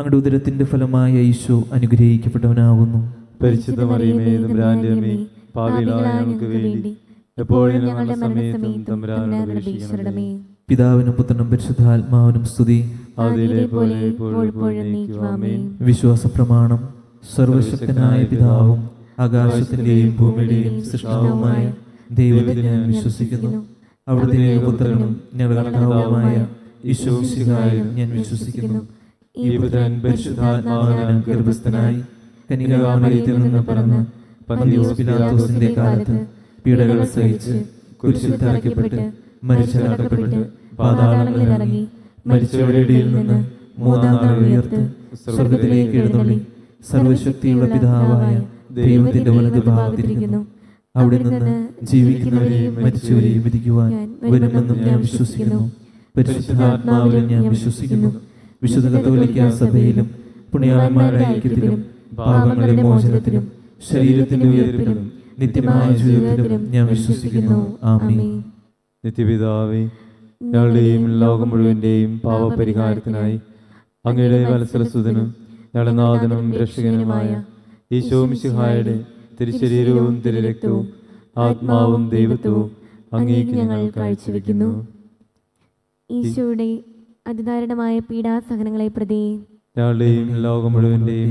അങ്ങയുടെ ഉദരത്തിന്റെ ഫലമായ ഈശോ അനുഗ്രഹിക്കപ്പെട്ടവനാകുന്നു. പരിശുദ്ധ മറിയമേ തമ്പുരാന്റെ ഞങ്ങൾക്ക് വേണ്ടി എപ്പോഴും ഞങ്ങളുടെ സമയത്തും തമ്പുരാനോട് അപേക്ഷിക്കണമേ. പിതാവിനും പുത്രനും പരിശുദ്ധാത്മാവിനും സ്തുതി. വിശ്വാസ പ്രമാണം സർവശക്തനായ പിതാവും ആകാശത്തിന്റെയും ഭൂമിയുടെയും സൃഷ്ടാവുമായ ദൈവത്തിൽ ഞാൻ വിശ്വസിക്കുന്നു. അവിടുത്തെ പുത്രനും ഞങ്ങളുടെ കർത്താവുമായ ഈശോ ഞാൻ വിശ്വസിക്കുന്നു. ഈ പുത്രൻ പരിശുദ്ധാത്മാവിനാൽ ഗർഭസ്ഥനായി കനികാമറിയത്തിൽ നിന്ന് പിറന്ന് പന്തിയോസ് പിലാത്തോസിന്റെ കാലത്ത് പീഡകൾ സഹിച്ച് കുരിശിൽ തറയ്ക്കപ്പെട്ട് മരിച്ചടക്കപ്പെട്ട് പാതാളങ്ങളിൽ ഇറങ്ങി മരിച്ചവരുടെ ഇടയിൽ നിന്ന് മൂന്നാം നാൾ ഉയർത്ത് സ്വർഗത്തിലേക്ക് എഴുന്നള്ളി സർവശക്തിയുള്ള പിതാവായ ദൈവത്തിന്റെ വലത് ഭാഗത്തിരിക്കുന്നു. അവിടെ നിന്ന് ജീവിക്കുന്നവരെയും മരിച്ചവരെയും വിധിക്കുവാൻ വരുമെന്നും ഞാൻ വിശ്വസിക്കുന്നു. പരിശുദ്ധാത്മാവിലും ഞാൻ വിശ്വസിക്കുന്നു. വിശുദ്ധ കത്തോലിക്ക സഭയിലും പുണ്യാളന്മാരുടെ ഐക്യത്തിലും പാപങ്ങളുടെ മോചനത്തിലും ശരീരത്തിന്റെ ഉയർപ്പിലും നിത്യമായ ജീവിതത്തിലും ഞാൻ വിശ്വസിക്കുന്നു. ആമീൻ. നിത്യപിതാവേ ഞങ്ങളുടെയും ലോകം മുഴുവന്റെയും പാപപരിഹാരത്തിനായി അങ്ങയുടെ വത്സരസുതനും ഞങ്ങളുടെ നാഥനും രക്ഷകനുമായ ഈശോ മിശിഹായുടെ തിരുശരീരവും തിരുരക്തവും ആത്മാവും ദൈവത്വവും അങ്ങേക്ക് ഞങ്ങൾ കാഴ്ചവെക്കുന്നു. ഈശോയുടെ അതിദാരുണമായ പീഡാസഹനങ്ങളെ പ്രതി ലോകം മുഴുവന്റെയും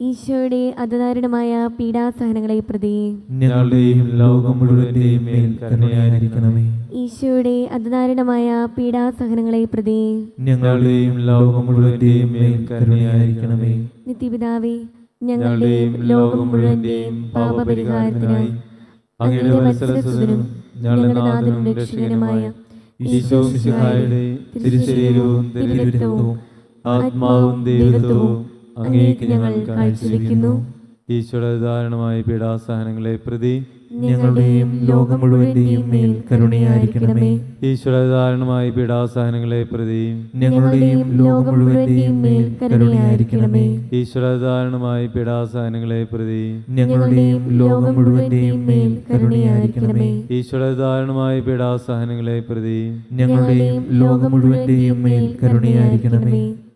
ഈശോയുടെ അതിദാരുണമായ പീഡാസഹനങ്ങളെ പ്രതി ഞങ്ങളുടെയും ലോകം മുഴുവന്റെയും മേൽ കരുണയായിരിക്കണമേ. ഈശോയുടെ അതിദാരുണമായ പീഡാസഹനങ്ങളെ പ്രതി ഞങ്ങളുടെയും ലോകം മുഴുവന്റെയും മേൽ കരുണയായിരിക്കണമേ. നിത്യപിതാവേ ഞങ്ങളുടെയും ലോകം മുഴുവന്റെയും പാപപരിഹാരത്തിനായി അങ്ങയുടെ വത്സരസുതനും ഞങ്ങളുടെ നാഥനും രക്ഷകനുമായ ഈശോ മിശിഹായുടെ തിരുശരീരവും ആത്മാവും ദൈവത്വവും അങ്ങേക്ക് ഞങ്ങൾ കാഴ്ചവെക്കുന്നു. ഈശോയുടെ ധാരണമായ പീഡാസഹനങ്ങളെ പ്രതി ഞങ്ങളുടെയും ലോകം മുഴുവന്റെയും മേൽ കരുണയായിരിക്കണമേ. ഈശോയുടെ ധാരണമായ പീഡാസഹനങ്ങളെ പ്രതി ഞങ്ങളുടെയും ലോകം മുഴുവന്റെയും മേൽ കരുണയായിരിക്കണമേ. ഈശ്വര ധാരണമായ പീഡാസഹനങ്ങളെ പ്രതി ഞങ്ങളുടെയും ലോകം മുഴുവന്റെയും മേൽ കരുണയായിരിക്കണമേ. ഈശ്വര ധാരണമായ പീഡാസഹനങ്ങളെ പ്രതി ഞങ്ങളുടെയും ലോകം മുഴുവന്റെയും മേൽ കരുണയായിരിക്കണമേ.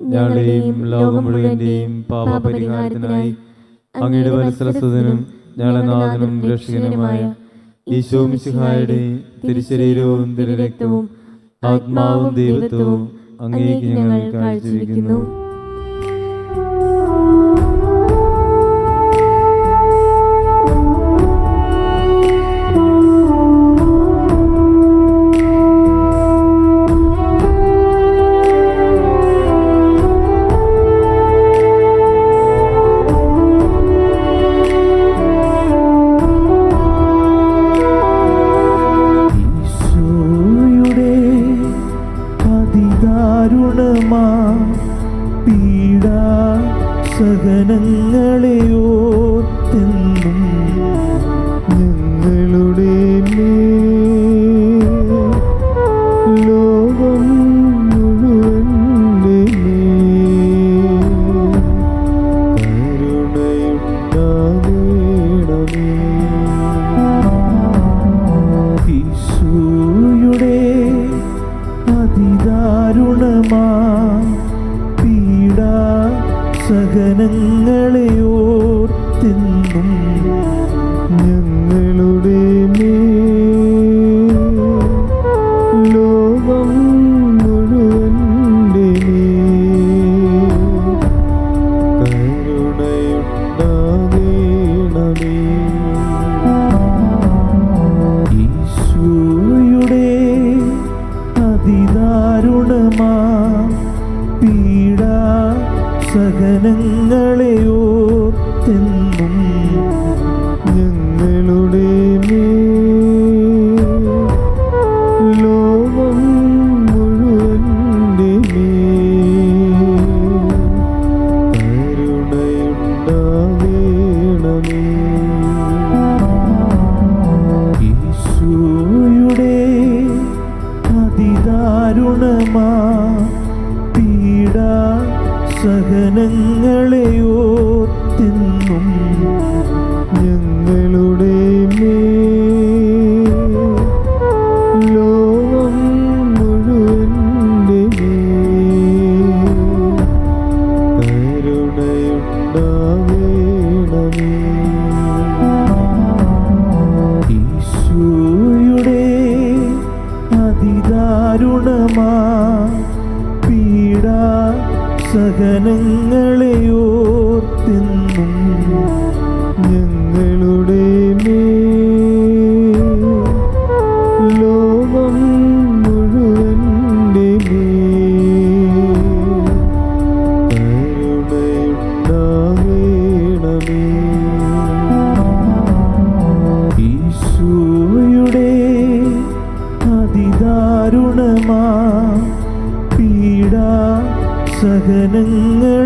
ഞങ്ങളുടെയും ലോകം മുഴുവന്റെയും പാപപരിഹാരത്തിനായി അങ്ങയുടെ വത്സരസുതനും ഞങ്ങളുടെ നാഥനും രക്ഷകനുമായ ഈശോ മിശിഹായുടെ തിരുശരീരവും തിരുരക്തവും ആത്മാവും ദൈവത്വവും അങ്ങേക്ക് ഞങ്ങൾ കാഴ്ചവെക്കുന്നു. ഞങ്ങളെയോത്തെന്നും ഞങ്ങളുടെ ലോകം കരുണയുണ്ടാവേണമേ ഈശോയുടെ അതിദാരുണമായ സഹനങ്ങളെയോർത്തിന്ന് സഹനങ്ങൾ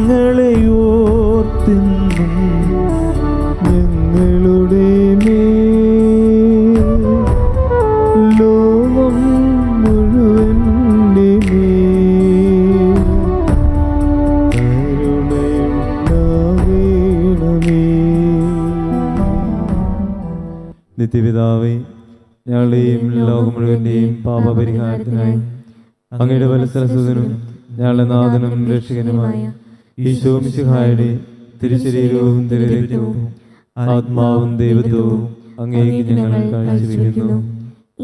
ഞങ്ങളെ ഓർത്തിന്നും മേ ലോകം മുഴുവൻ നിത്യപിതാവേ ഞങ്ങളുടെയും ലോകം മുഴുവന്റെയും പാപപരിഹാരത്തിനായി അങ്ങയുടെ വത്സരസുതനും ഞങ്ങളുടെ നാഥനും രക്ഷകനുമായ ഈശോമിശിഹായുടെ തിരുശരീരവും തിരുരക്തവും ആത്മാവും ദൈവത്വവും അങ്ങേക്ക് ഞങ്ങൾ കാഴ്ചവെക്കുന്നു.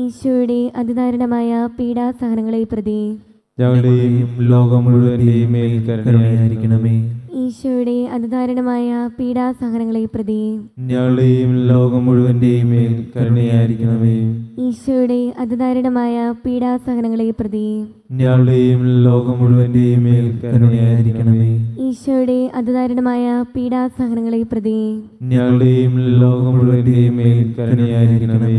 ഈശോയുടെ അതിദാരുണമായ പീഡാസഹനങ്ങളെ പ്രതി ഞങ്ങളുടെയും ലോകം മുഴുവന്റെയും മേൽ കരുണയായിരിക്കണമേ. ഈശോയുടെ അതിദാരുണമായ പീഡാസഹനങ്ങളെ പ്രതി ഞങ്ങളുടെയും ലോകം മുഴുവന്റെയും മേൽ കരുണയായിരിക്കണമേ. ഈശോയുടെ അതിദാരുണമായ പീഡാസഹനങ്ങളെ പ്രതി ഞങ്ങളുടെയും ലോകം മുഴുവന്റെയും മേൽ കരുണയായിരിക്കണമേ. ഈശോയുടെ അതിദാരുണമായ പീഡാസഹനങ്ങളെ പ്രതി ഞങ്ങളുടെയും ലോകം മുഴുവന്റെയും മേൽ കരുണയായിരിക്കണമേ.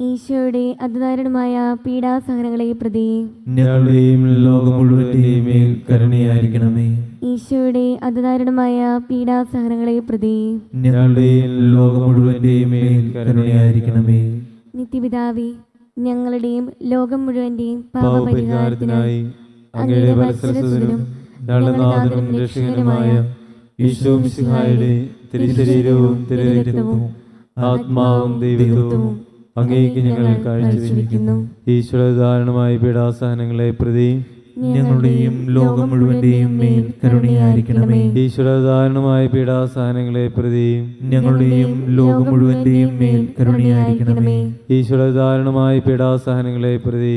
ഈശോയുടെ അതിദാരുണമായ പീഡാസഹനങ്ങളെ പ്രതി ഞങ്ങളുടെയും ലോകം മുഴുവന്റെയും മേൽ കരുണയായിരിക്കണമേ. ഈശോയുടെ അതിദാരുണമായ പീഡാസഹനങ്ങളെ പ്രതി ഞങ്ങളുടെയും ലോകം മുഴുവന്റെയും മേൽ കരുണയായിരിക്കണമേ. നിത്യപിതാവി ഞങ്ങളുടെയും ലോകം മുഴുവന്റെയും പാപപരിഹാരത്തിനായി അങ്ങയുടെ വത്സരസുതനും ഞങ്ങളുടെ രക്ഷകനുമായ ഈശോ മിശിഹായുടെ തിരുശരീരവും തിരുരക്തവും ആത്മാവും ദൈവത്വവും അങ്ങേക്ക് ഞങ്ങൾ കാഴ്ചവെക്കുന്നു ഈശ്വരധാരണമായ പീഡാസഹനങ്ങളെ പ്രതി ഞങ്ങളുടെയും ലോകം മുഴുവന്റെയും മേൽ കരുണയായിരിക്കണമേ. ഈശ്വരധാരണമായ പീഡാസഹനങ്ങളെ പ്രതി ഞങ്ങളുടെയും ലോകം മുഴുവന്റെയും മേൽ കരുണയായിരിക്കണമേ. ഈശ്വരധാരണമായ പീഡാസഹനങ്ങളെ പ്രതി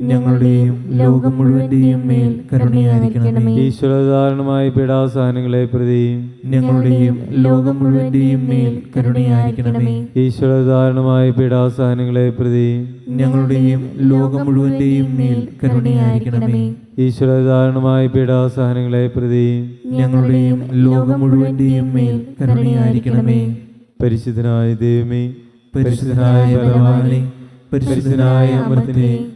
ഞങ്ങളുടെയും ലോകം മുഴുവന്റെയും മേൽ കരുണയായിരിക്കണമേ. ഈശ്വരധാരണമായ പീഡാസഹനങ്ങളെ പ്രതി ഞങ്ങളുടെയും ലോകം മുഴുവന്റെയും മേൽ കരുണയായിരിക്കണമേ. ഈശ്വരധാരണമായ പീഡാസഹനങ്ങളെ പ്രതി ഞങ്ങളുടെയും ലോകം മുഴുവന്റെയും മേൽ കരുണയായിരിക്കണമേ. ഈശ്വരധാരണമായ പീഡാസഹനങ്ങളെ പ്രതി ഞങ്ങളുടെയും ലോകം മുഴുവന്റെയും മേൽ കരുണയായിരിക്കണമേ. പരിശുദ്ധനായ ദൈവമേ പരിശുദ്ധനായ ബലവാനെ പരിശുദ്ധനായ അമർത്തിനെ